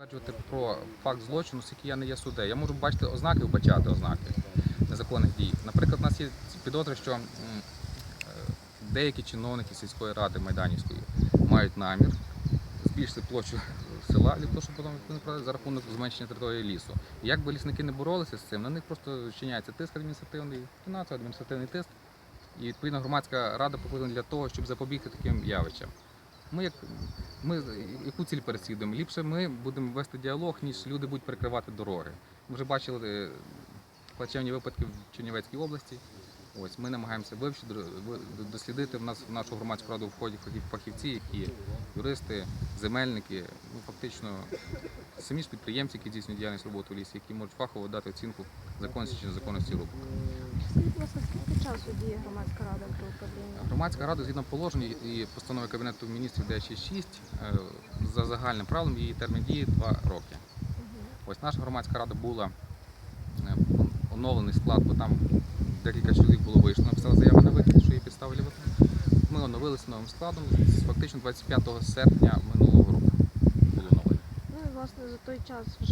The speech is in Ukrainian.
Стверджувати про факт злочину, оскільки я не є суддею. Я можу бачити ознаки, вбачати ознаки незаконних дій. Наприклад, у нас є підозри, що е, деякі чиновники сільської ради Майданівської мають намір збільшити площу села для того, щоб потім за рахунок зменшення території лісу. І як би лісники не боролися з цим, на них просто вчиняється тиск адміністративний, фінансовий адміністративний тиск. І відповідно громадська рада покликана для того, щоб запобігти таким явищам. Ми як ми яку ціль переслідуємо? Ліпше ми будемо вести діалог, ніж люди будуть перекривати дороги. Ми вже бачили е, плачевні випадки в Чернівецькій області. Ось ми намагаємося вивчити, дослідити. В нас в нашу громадську раду входять фахівці, які юристи, земельники, ну фактично самі ж підприємці, які здійснюють діяльність роботи в лісі, які можуть фахово дати оцінку законності чи незаконності рубок. Скажіть, будь ласка, скільки часу діє громадська рада при управлінні? Громадська рада згідно положень і постанови Кабінету міністрів 966 е, за загальним правилом її термін дії 2 роки. Ось наша громадська рада була е, оновлений склад, бо там декілька чоловік було вийшло, написали заяву на вихід, що її підставили. Ми оновилися новим складом. Фактично 25 серпня минулого року було оновлення. Ну і власне за той час вже